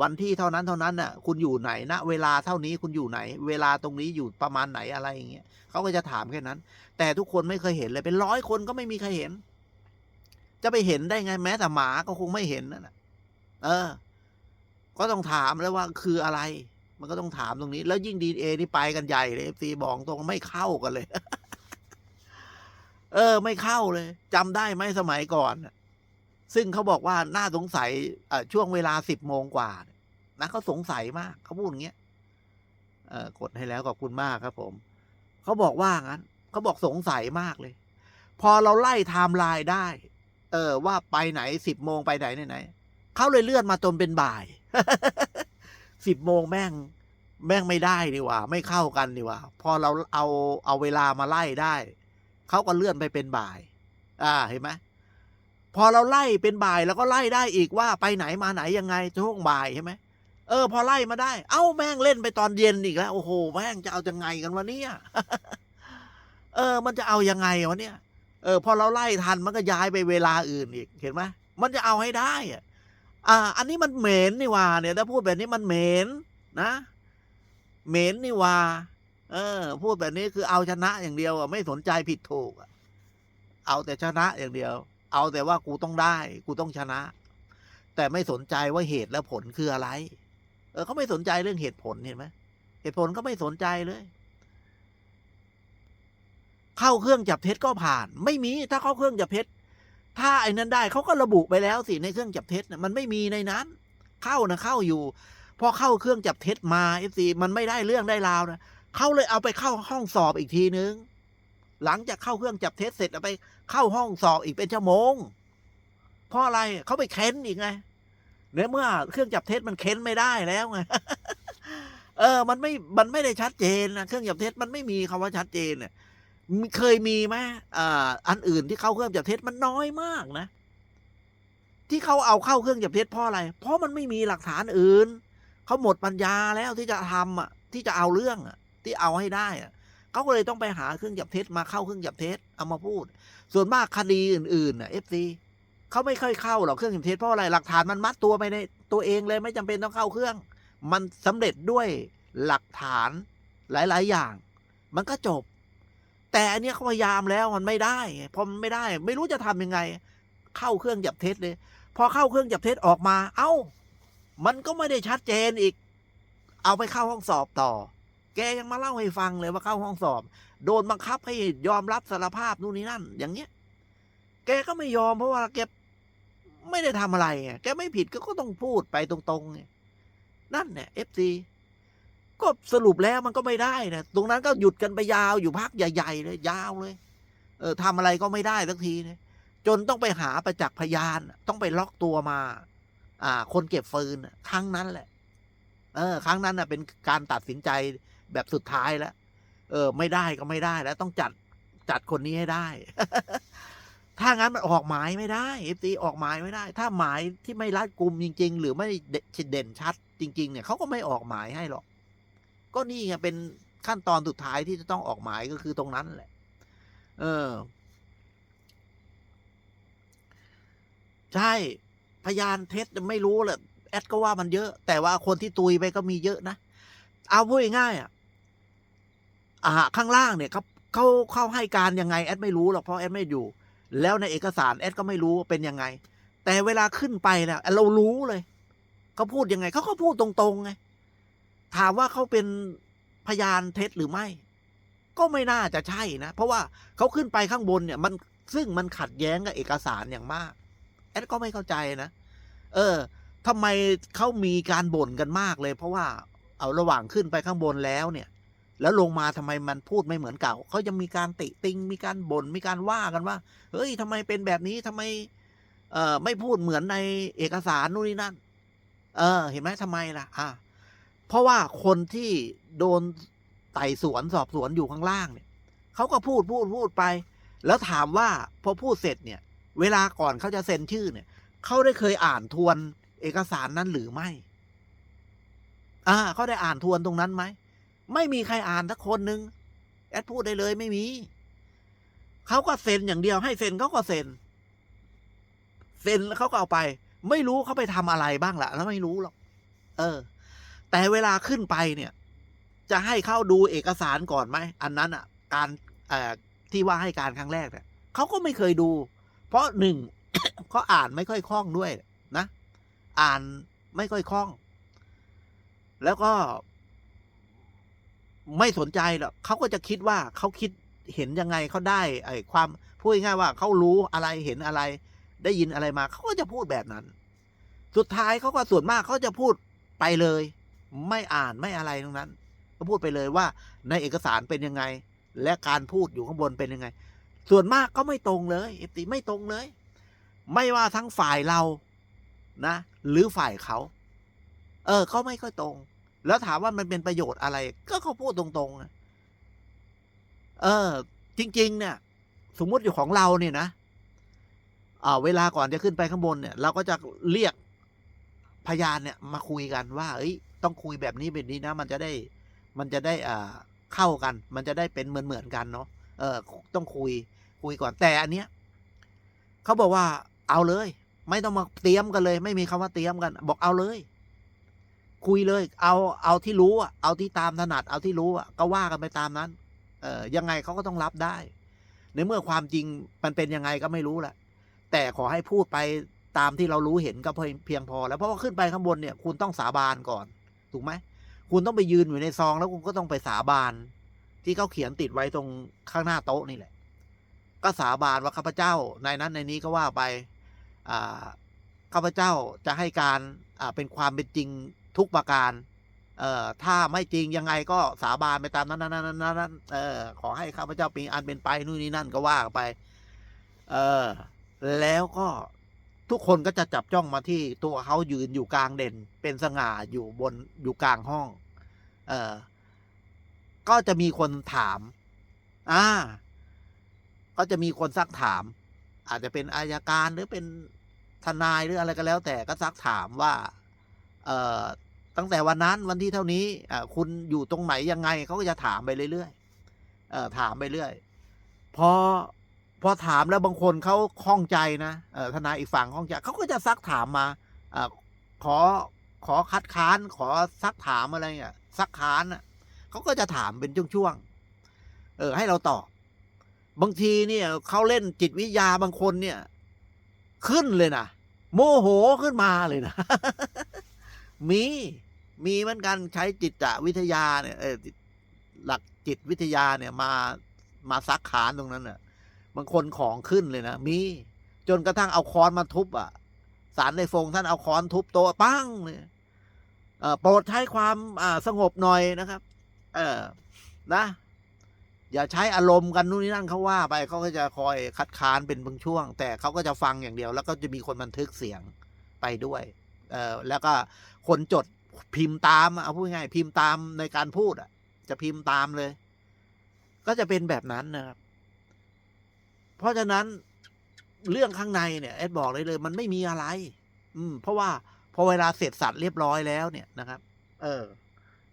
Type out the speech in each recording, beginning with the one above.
วันที่เท่านั้นเท่านั้นน่ะคุณอยู่ไหนณเวลาเท่านี้คุณอยู่ไหน เวลาตรงนี้อยู่ประมาณไหนอะไรอย่างเงี้ยเขาก็จะถามแค่นั้น แต่ทุกคนไม่เคยเห็นเลยเป็นร้อยคนก็ไม่มีใครเห็น จะไปเห็นได้ไงแม้แต่หมาก็คงไม่เห็นนั่นแหะเออ ก็ต้องถามแล้วว่าคืออะไร มันก็ต้องถามตรงนี้ แล้วยิ่งดีเอนี่ไปกันใหญ่เลยเอฟซีบอกตรงไม่เข้ากันเลย เออ ไม่เข้าเลยจำได้ไหมสมัยก่อนะ ซึ่งเขาบอกว่าน่าสงสัยช่วงเวลาสิบโมงกว่านะเขาสงสัยมากเขาพูดอย่างเงี้ยกดให้แล้วขอบคุณมากครับ ผม เขาบอกว่างั้นเขาบอกสงสัยมากเลย พอเราไล่ไทม์ไลน์ได้ เออ ว่าไปไหนสิบโมงไปไหนไหนไหนเขาเลยเลื่อนมาจนเป็นบ่ายสิบโมงแม่ง แม่งไม่ได้ดีว่า ไม่เข้ากันดีว่า พอเราเอาเอาเวลามาไล่ได้เขาก็เลื่อนไปเป็นบ่าย อ่าเห็นไหม พอเราไล่เป็นบ่ายแล้วก็ไล่ได้อีกว่าไปไหนมาไหนยังไงช่วงบ่ายใช่ไหมเออ พอไล่มาได้ เอ้าแม่งเล่นไปตอนเย็นอีกแล้ว โอ้โหแม่งจะเอายังไงกันวะเนี่ยเออ มันจะเอายังไงวะเนี่ย เออ พอเราไล่ทันมันก็ย้ายไปเวลาอื่นอีกเห็นไหมมันจะเอาให้ได้อะอ่า อันนี้มันเหม็นนี่ว่าเนี่ยถ้าพูดแบบนี้มันเหม็นนะเหม็นนี่ว่าเออ พูดแบบนี้คือเอาชนะอย่างเดียวอะไม่สนใจผิดถูกอะเอาแต่ชนะอย่างเดียว เอาแต่ว่ากูต้องได้ กูต้องชนะ แต่ไม่สนใจว่าเหตุและผลคืออะไร เออเขาไม่สนใจเรื่องเหตุผลเห็นไหมเหตุผลก็ไม่สนใจเลย เข้าเครื่องจับเท็จก็ผ่าน ไม่มีถ้าเข้าเครื่องจับเท็จ ถ้าไอ้นั้นได้เขาก็ระบุไปแล้วสิในเครื่องจับเท็จนะมันไม่มีในนั้น เข้านะเข้าอยู่พอเข้าเครื่องจับเท็จมาเอฟซีมันไม่ได้เรื่องได้ราวนะเขาเลยเอาไปเข้าห้องสอบอีกทีนึง หลังจากเข้าเครื่องจับเท็จเสร็จไปเข้าห้องสอบอีกเป็นชั่วโมง เพราะอะไรเขาไปเค้นอีกไงในเมื่อเครื่องจับเท็จมันเค้นไม่ได้แล้วไงเออ มันไม่ มันไม่ได้ชัดเจนนะเครื่องจับเท็จมันไม่มีคำว่าชัดเจนเนี่ยเคยมีไหมอ่า อันอื่นที่เข้าเครื่องจับเท็จมันน้อยมากนะ ที่เขาเอาเข้าเครื่องจับเท็จเพราะอะไร เพราะมันไม่มีหลักฐานอื่น เขาหมดปัญญาแล้วที่จะทำอะ ที่จะเอาเรื่องอะ ที่เอาให้ได้อะ เขาก็เลยต้องไปหาเครื่องจับเท็จมาเข้าเครื่องจับเท็จเอามาพูด ส่วนมากคดีอื่นๆน่ะเอฟซีเขาไม่ค่อยเข้าหรอกเครื่องจับเท็จเพราะอะไรหลักฐานมันมัดตัวไปในตัวเองเลยไม่จำเป็นต้องเข้าเครื่อง มันสำเร็จด้วยหลักฐานหลาย ๆ อย่าง มันก็จบ แต่อันนี้เขาพยายามแล้วมันไม่ได้พอมันไม่ได้ ไม่รู้จะทำยังไง เข้าเครื่องจับเท็จเลย พอเข้าเครื่องจับเท็จออกมา เอ้า มันก็ไม่ได้ชัดเจนอีก เอาไปเข้าห้องสอบต่อ แกยังมาเล่าให้ฟังเลยว่าเข้าห้องสอบ โดนบังคับให้ยอมรับสารภาพนู่นนี่นั่น อย่างเงี้ย แกก็ไม่ยอมเพราะว่าแกไม่ได้ทำอะไรไงแกไม่ผิดก็ก็ต้องพูดไปตรงๆไงนั่นเนี่ยเอฟซีก็สรุปแล้วมันก็ไม่ได้นะตรงนั้นก็หยุดกันไปยาวอยู่พักใหญ่ ๆ เลย ยาวเลย เออทำอะไรก็ไม่ได้สักทีเนี่ยจนต้องไปหาประจักษ์พยาน ต้องไปล็อกตัวมา อ่า คนเก็บฟืนครั้งนั้นแหละ เออ ครั้งนั้นน่ะเป็นการตัดสินใจ แบบสุดท้ายแล้ว เออ ไม่ได้ก็ไม่ได้แล้วต้องจัดจัดคนนี้ให้ได้ ถ้างั้นมันออกหมายไม่ได้เอฟซีออกหมายไม่ได้ ถ้าหมายที่ไม่รัดกุมจริง ๆ หรือไม่เด่นชัด จริง ๆ เนี่ยเขาก็ไม่ออกหมายให้หรอก ก็นี่ไงเป็นขั้นตอนสุดท้ายที่จะต้องออกหมายก็คือตรงนั้นแหละ เออ ใช่ พยานเท็จไม่รู้แหละแอดก็ว่ามันเยอะ แต่ว่าคนที่ตุยไปก็มีเยอะนะ เอาพูดง่ายๆอะอ่า ข้างล่างเนี่ยเขาเขาเข้าให้การยังไงแอดไม่รู้หรอกเพราะแอดไม่อยู่ แล้วในเอกสารแอดก็ไม่รู้เป็นยังไง แต่เวลาขึ้นไปแล้วเรารู้เลยเขาพูดยังไงเขาก็พูดตรงๆไงถามว่าเขาเป็นพยานเท็จหรือไม่ ก็ไม่น่าจะใช่นะ เพราะว่าเขาขึ้นไปข้างบนเนี่ย มันซึ่งมันขัดแย้งกับเอกสารอย่างมาก แอดก็ไม่เข้าใจนะ เออทำไมเขามีการบ่นกันมากเลย เพราะว่าเอาระหว่างขึ้นไปข้างบนแล้วเนี่ย แล้วลงมาทำไมมันพูดไม่เหมือนเก่า เขาจะมีการติติง มีการบน่น มีการว่ากันว่า เฮ้ยทำไมเป็นแบบนี้ทำไม เอ่อ ไม่พูดเหมือนในเอกสารนู่นนี่นั่น เออ เห็นไหมทำไมล่ะ อ่า เพราะว่าคนที่โดนไต่สวนสอบสวนอยู่ข้างล่างเนี่ยเขาก็พูดพูดพูดไป แล้วถามว่าพอพูดเสร็จเนี่ย เวลาก่อนเขาจะเซ็นชื่อเนี่ย เขาได้เคยอ่านทวนเอกสารนั้นหรือไม่ อ่า เขาได้อ่านทวนตรงนั้นไหม ไม่มีใครอ่านสักคนนึงแอดพูดได้เลยไม่มี เขาก็เซ็นอย่างเดียวให้เซ็นเขาก็เซ็น เซ็นแล้วเขาก็เอาไป ไม่รู้เขาไปทำอะไรบ้างละแล้วไม่รู้หรอก เออ แต่เวลาขึ้นไปเนี่ย จะให้เข้าดูเอกสารก่อนไหม อันนั้นอะ การเอ่อที่ว่าให้การครั้งแรกเนี่ยเขาก็ไม่เคยดู เพราะหนึ่งเขาอ่านไม่ค่อยคล่องด้วยนะ อ่านไม่ค่อยคล่อง แล้วก็ ไม่สนใจหรอกเขาก็จะคิดว่าเขาคิดเห็นยังไงเขาได้ไอ้ความพูดง่ายว่าเขารู้อะไรเห็นอะไร ได้ยินอะไรมาเขาก็จะพูดแบบนั้น สุดท้ายเขาก็ส่วนมากเขาจะพูดไปเลย ไม่อ่านไม่อะไรตรงนั้น ก็พูดไปเลยว่าในเอกสารเป็นยังไง และการพูดอยู่ข้างบนเป็นยังไง ส่วนมากก็ไม่ตรงเลยเอฟตีไม่ตรงเลย ไม่ว่าทั้งฝ่ายเรานะ หรือฝ่ายเขาเออเขาไม่ค่อยตรง แล้วถามว่ามันเป็นประโยชน์อะไร ก็เขาพูดตรงๆ เออ จริง ๆ เนี่ย สมมุติอยู่ของเราเนี่ยนะอ่าเวลาก่อนจะขึ้นไปข้างบนเนี่ย เราก็จะเรียกพยานเนี่ยมาคุยกันว่า เอ้ย ต้องคุยแบบนี้แบบนี้นะ มันจะได้ มันจะได้อ่าเข้ากัน มันจะได้เป็นเหมือนเหมือนกันเนาะ เออ ต้องคุย คุยก่อน แต่อันเนี้ยเขาบอกว่า เอาเลย ไม่ต้องมาเตรียมกันเลย ไม่มีคำว่าเตรียมกัน บอกเอาเลย คุยเลย เอาเอาที่รู้อะเอาที่ตามถนัด เอาที่รู้อะก็ว่ากันไปตามนั้น เออยังไงเขาก็ต้องรับได้ในเมื่อความจริงมันเป็นยังไงก็ไม่รู้แหละแต่ขอให้พูดไปตามที่เรารู้เห็นก็เพียงเพียงพอ แล้วเพราะว่าขึ้นไปข้างบนเนี่ย คุณต้องสาบานก่อน ถูกไหมคุณต้องไปยืนอยู่ในซอง แล้วคุณก็ต้องไปสาบาน ที่เขาเขียนติดไว้ตรงข้างหน้าโต๊ะนี่แหละ ก็สาบานว่าข้าพเจ้าในนั้นในนี้ก็ว่าไปอ่าข้าพเจ้าจะให้การอ่าเป็นความเป็นจริง ทุกประการ เอ่อถ้าไม่จริงยังไงก็สาบานไปตามนั้นนั้นนั้นนั้นเออขอให้ข้าพเจ้าเป็นอันเป็นไปนู่นนี่นั่นก็ว่าไป เออแล้วก็ทุกคนก็จะจับจ้องมาที่ตัวเขายืนอยู่กลางเด่น เป็นสง่าอยู่บนอยู่กลางห้อง เออก็จะมีคนถาม อ่า ก็จะมีคนซักถาม อาจจะเป็นอายการหรือเป็นทนายหรืออะไรก็แล้ว แต่ก็ซักถามว่า เอ่อ ตั้งแต่วันนั้นวันที่เท่านี้คุณอยู่ตรงไหนยังไงเขาก็จะถามไปเรื่อยๆเอถามไปเรื่อยพอพอถามแล้วบางคนเขาข้องใจนะทนายอีกฝั่งข้องใจเขาก็จะซักถามมาอขอขอคัดค้านขอซักถามอะไรเงี้ยซักค้านเขาก็จะถามเป็นช่วงๆเออ ให้เราตอบบางทีเนี่ยเขาเล่นจิตวิทยาบางคนเนี่ย ขึ้นเลยนะโมโหขึ้นมาเลยนะ มี มีเหมือนกันใช้จิตวิทยาเนี่ยเออหลักจิตวิทยาเนี่ยมามาซักขานตรงนั้นน่ะบางคนของขึ้นเลยนะมี จนกระทั่งเอาค้อนมาทุบอะสารในฟงท่านเอาค้อนทุบโต๊ะปั้งเลยโปรดใช้ความสงบหน่อยนะครับ เออนะ อย่าใช้อารมณ์กันนู่นนี่นั่นเขาว่าไปเขาก็จะคอยคัดค้านเป็นบางช่วง แต่เขาก็จะฟังอย่างเดียว แล้วก็จะมีคนบันทึกเสียงไปด้วย เออแล้วก็คนจด พิมพ์ตามเอาพูดง่ายพิมพ์ตามในการพูดอะ จะพิมพ์ตามเลย ก็จะเป็นแบบนั้นนะครับ เพราะฉะนั้นเรื่องข้างในเนี่ยเอ็ดบอกเลยเลย มันไม่มีอะไร อืม เพราะว่าพอเวลาเสร็จสัตว์เรียบร้อยแล้วเนี่ยนะครับ เออ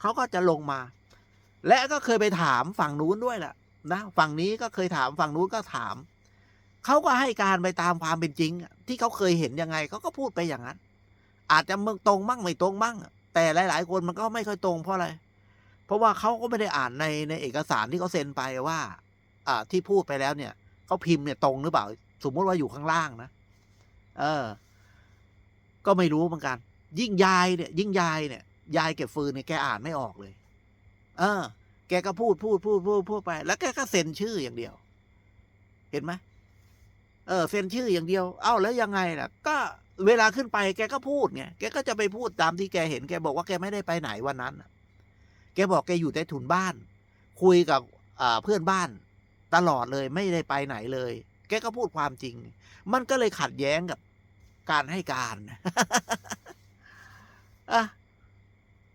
เขาก็จะลงมา และก็เคยไปถามฝั่งนู้นด้วยแหละนะฝั่งนี้ก็เคยถามฝั่งนู้นก็ถามเขาก็ให้การไปตามความเป็นจริง ที่เขาเคยเห็นยังไงเขาก็พูดไปอย่างนั้น อาจจะมึงตรงมั่งไม่ตรงมั่ง แต่หลาย ๆ คนมันก็ไม่ค่อยตรงเพราะอะไร เพราะว่าเขาก็ไม่ได้อ่านในในเอกสารที่เขาเซ็นไปว่า อ่าที่พูดไปแล้วเนี่ยเขาพิมพ์เนี่ยตรงหรือเปล่า สมมติว่าอยู่ข้างล่างนะ เออ ก็ไม่รู้เหมือนกัน ยิ่งยายเนี่ย ยิ่งยายเนี่ย ยายเก็บฟืนเนี่ยแกอ่านไม่ออกเลย เออ แกก็พูดพูดพูดพูดพูดไป แล้วแกก็เซ็นชื่ออย่างเดียว เห็นไหม เออเซ็นชื่ออย่างเดียว เอ้าแล้วยังไงล่ะ ก็เวลาขึ้นไปแกก็พูดไงแกก็จะไปพูดตามที่แกเห็นแกบอกว่าแกไม่ได้ไปไหนวันนั้นแกบอกแกอยู่แต่ถุนบ้าน คุยกับเพื่อนบ้านตลอดเลยไม่ได้ไปไหนเลย แกก็พูดความจริง มันก็เลยขัดแย้งกับการให้การอะ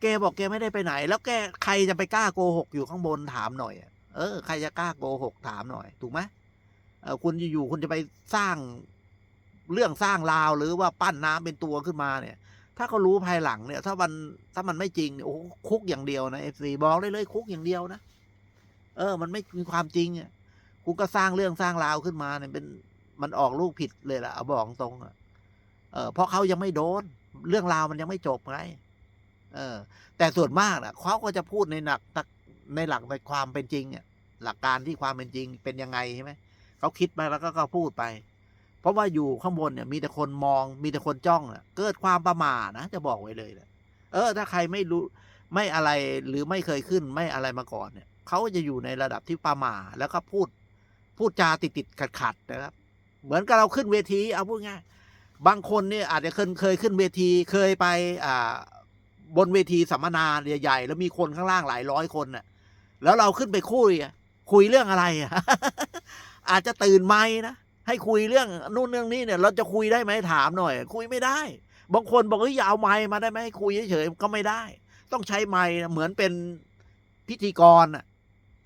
แกบอกแกไม่ได้ไปไหน แล้วแกใครจะไปกล้าโกหกอยู่ข้างบนถามหน่อยเออใครจะกล้าโกหกถามหน่อย ถูกไหม คุณอยู่ๆคุณจะไปสร้างเรื่องสร้างราวหรือว่าปั้นน้ำเป็นตัวขึ้นมาเนี่ย ถ้าเขารู้ภายหลังเนี่ย ถ้ามันถ้ามันไม่จริงเนี่ยโอ้คุกอย่างเดียวนะเอฟซีบอกได้เลยคุกอย่างเดียวนะเออ มันไม่มีความจริงอะคุณก็สร้างเรื่องสร้างราวขึ้นมาเนี่ยเป็นมันออกลูกผิดเลยล่ะเอาบอกตรงอะเออเพราะเขายังไม่โดน เรื่องราวมันยังไม่จบไงเออ แต่ส่วนมากนะเขาก็จะพูดในหลักในหลักในความเป็นจริงอะหลักการที่ความเป็นจริงเป็นยังไงใช่ไหม เขาคิดไปแล้วก็ก็พูดไป เพราะว่าอยู่ข้างบนเนี่ย มีแต่คนมอง มีแต่คนจ้องอะเกิดความประมาทนะ จะบอกไว้เลยนะเออ ถ้าใครไม่รู้ไม่อะไรหรือไม่เคยขึ้นไม่อะไรมาก่อนเนี่ยเขาจะอยู่ในระดับที่ประมาทแล้วก็พูด พูดจาติดติดขัดขัดนะครับ เหมือนกับเราขึ้นเวทีเอาพูดง่ายบางคนเนี่ยอาจจะเคยเคยขึ้นเวทีเคยไปอ่าบนเวทีสัมมนาใหญ่ๆแล้วมีคนข้างล่างหลายร้อยคนน่ะ แล้วเราขึ้นไปคุยคุยเรื่องอะไรอะ อาจจะตื่นไม่นะให้คุยเรื่องนู่นเรื่องนี้เนี่ย เราจะคุยได้ไหมถามหน่อย คุยไม่ได้ บางคนบอกเฮ้ยอย่าเอาไม้มาได้ไหมคุยเฉยๆก็ไม่ได้ ต้องใช้ไม้เหมือนเป็นพิธีกรอะ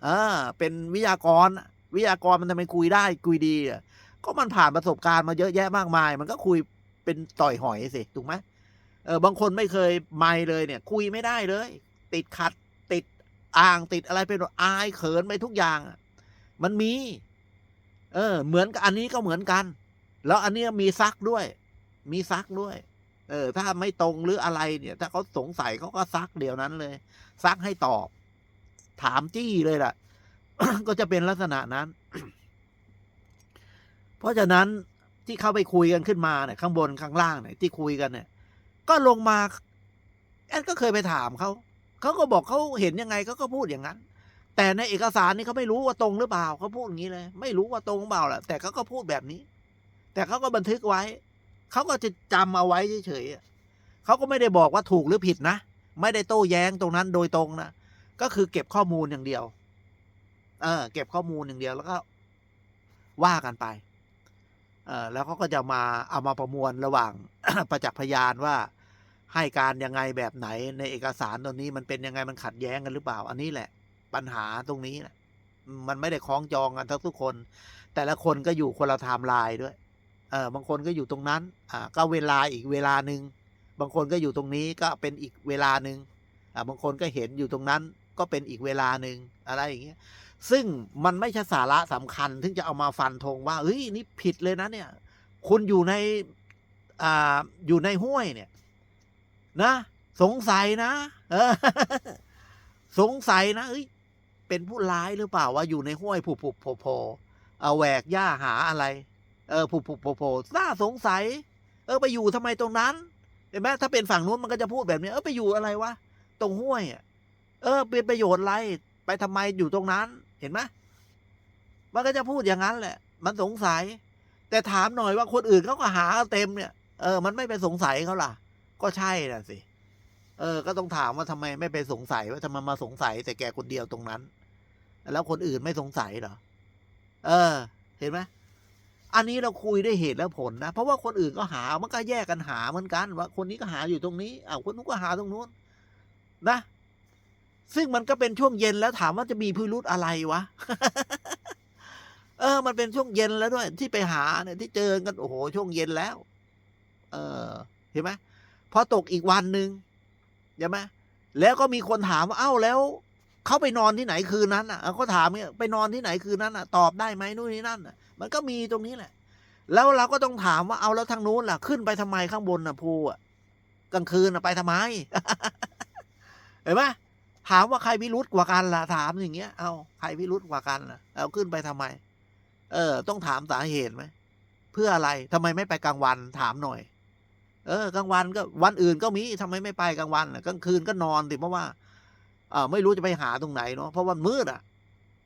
เออเป็นวิทยากร วิทยากรมันทำไมคุยได้คุยดีอะก็มันผ่านประสบการณ์มาเยอะแยะมากมาย มันก็คุยเป็นต่อยหอยสิถูกไหมเออบางคนไม่เคยไม่เลยเนี่ย คุยไม่ได้เลย ติดขัดติดอ่างติดอะไรเป็นอายเขินไปทุกอย่าง มันมี เออ เหมือนกับอันนี้ก็เหมือนกัน แล้วอันเนี้ยมีซักด้วย มีซักด้วย เออ ถ้าไม่ตรงหรืออะไรเนี่ย ถ้าเขาสงสัยเขาก็ซักเดี๋ยวนั้นเลย ซักให้ตอบ ถามจี้เลยล่ะ ก็จะเป็นลักษณะนั้น เพราะฉะนั้นที่เขาไปคุยกันขึ้นมาเนี่ยข้างบนข้างล่างเนี่ยที่คุยกันเนี่ย ก็ลงมาแอนก็เคยไปถามเขาเขาก็บอกเขาเห็นยังไงเขาก็พูดอย่างนั้น แต่ในเอกสารนี่เขาไม่รู้ว่าตรงหรือเปล่าเขาพูดอย่างนี้เลย ไม่รู้ว่าตรงหรือเปล่าแหละแต่เขาก็พูดแบบนี้ แต่เขาก็บันทึกไว้เขาก็จะจำเอาไว้เฉยๆเขาก็ไม่ได้บอกว่าถูกหรือผิดนะ ไม่ได้โต้แย้งตรงนั้นโดยตรงนะก็คือเก็บข้อมูลอย่างเดียว เออ เก็บข้อมูลอย่างเดียวแล้วก็ว่ากันไป เออแล้วเขาก็จะมาเอามาประมวลระหว่างประจักษ์พยานว่าให้การยังไงแบบไหนในเอกสารตรงนี้มันเป็นยังไงมันขัดแย้งกันหรือเปล่า อันนี้แหละ ปัญหาตรงนี้นะมันไม่ได้คล้องจองกันทั้งทุกคน แต่ละคนก็อยู่คนละไทม์ไลน์ด้วย เออบางคนก็อยู่ตรงนั้น อ่า ก็เวลาอีกเวลาหนึ่ง บางคนก็อยู่ตรงนี้ก็เป็นอีกเวลาหนึ่งอ่า บางคนก็เห็นอยู่ตรงนั้นก็เป็นอีกเวลาหนึ่งอะไรอย่างเงี้ย ซึ่งมันไม่ใช่สาระสำคัญถึงจะเอามาฟันธงว่า เฮ้ย นี่ผิดเลยนะเนี่ย คุณอยู่ใน อ่า อยู่ในห้วยเนี่ย นะ สงสัยนะ เออ สงสัยนะเอ้ย เป็นผู้ร้ายหรือเปล่าว่าอยู่ในห้วยผุผุโผโผเอาแหวกหญ้าหาอะไร เออผุผุโผโผน่าสงสัย เออไปอยู่ทำไมตรงนั้นเห็นไหมถ้าเป็นฝั่งนู้นมันก็จะพูดแบบนี้ เออไปอยู่อะไรวะตรงห้วยเออ เป็นประโยชน์อะไรไปทำไมอยู่ตรงนั้น เห็นไหมมันก็จะพูดอย่างนั้นแหละ มันสงสัย แต่ถามหน่อยว่าคนอื่นเขาก็หาเต็มเนี่ย เออ มันไม่ไปสงสัยเขาล่ะ ก็ใช่น่ะสิ เออ ก็ต้องถามว่าทำไมไม่ไปสงสัยว่าทำไมมาสงสัยแต่แกคนเดียวตรงนั้น แล้วคนอื่นไม่สงสัยเหรอ เออ เห็นไหมอันนี้เราคุยได้เหตุและผลนะ เพราะว่าคนอื่นก็หา มันก็แยกกันหาเหมือนกัน ว่า คนนี้ก็หาอยู่ตรงนี้อ้าวคนนู้นก็หาตรงนู้น นะ ซึ่งมันก็เป็นช่วงเย็นแล้วถามว่าจะมีพิรุธอะไรวะ เออ มันเป็นช่วงเย็นแล้วด้วย ที่ไปหาเนี่ยที่เจอกันโอ้โหช่วงเย็นแล้ว เออ เห็นไหมพอตกอีกวันหนึ่ง ใช่ไหมแล้วก็มีคนถามว่าเอ้าแล้วเขาไปนอนที่ไหนคืนนั้นอะเขาถามเนี่ยไปนอนที่ไหนคืนนั้นอะตอบได้ไหมนู่นนี่นั่นอะ มันก็มีตรงนี้แหละ แล้วเราก็ต้องถามว่าเอาแล้วทางนู้นล่ะ ขึ้นไปทำไมข้างบนน่ะภูอะกลางคืนน่ะไปทำไมเห็นไหมถามว่าใครพิรุษกว่ากันล่ะถามอย่างเงี้ย เอาใครพิรุษกว่ากันล่ะ เอาขึ้นไปทำไม เออ ต้องถามสาเหตุไหมเพื่ออะไรทำไมไม่ไปกลางวันถามหน่อย เออกลางวันก็วันอื่นก็มีทำไมไม่ไปกลางวันกลางคืนก็นอนสิเพราะว่าเออไม่รู้จะไปหาตรงไหนเนาะเพราะว่ามืดอะ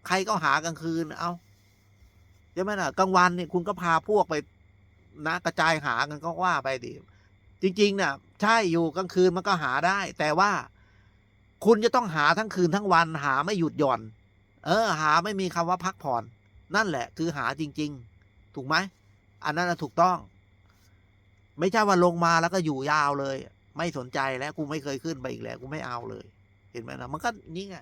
ใครก็หากลางคืนเอาใช่ไหมล่ะกลางวันเนี่ยคุณก็พาพวกไปนะกระจายหากันก็ว่าไปดิจริงๆเนี่ยใช่อยู่กลางคืนมันก็หาได้ แต่ว่าคุณจะต้องหาทั้งคืนทั้งวันหาไม่หยุดหย่อน เออ หาไม่มีคำว่าพักผ่อน นั่นแหละ คือหาจริง ๆ ถูกไหมอันนั้นถูกต้อง ไม่ใช่ว่าลงมาแล้วก็อยู่ยาวเลย ไม่สนใจแล้วกูไม่เคยขึ้นไปอีกแล้วกูไม่เอาเลย เห็นไหมนะมันก็นี่ไง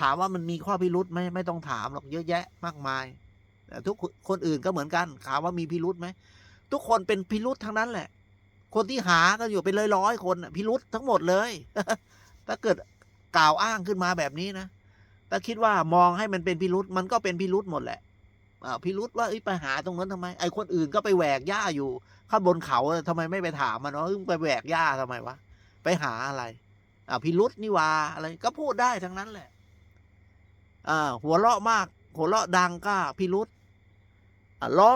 ถามว่ามันมีข้อพิรุษไหมไม่ต้องถามหรอกเยอะแยะมากมายแต่ทุกคนคนอื่นก็เหมือนกันถามว่ามีพิรุษไหมทุกคนเป็นพิรุษทั้งนั้นแหละ คนที่หาก็อยู่เป็นร้อยร้อยๆคนพิรุษทั้งหมดเลย ถ้าเกิดกล่าวอ้างขึ้นมาแบบนี้นะถ้าคิดว่ามองให้มันเป็นพิรุษมันก็เป็นพิรุษหมดแหละ พิรุษว่าไปหาตรงนั้นทำไม ไอ้คนอื่นก็ไปแหวกหญ้าอยู่ ข้างบนเขาทำไมไม่ไปถามมันว่าไปแหวกหญ้าทำไมวะไปหาอะไรอ่าพิรุษนิวาอะไรก็พูดได้ทั้งนั้นแหละอ่าหัวเราะมาก หัวเราะดังก็พิรุษร้อ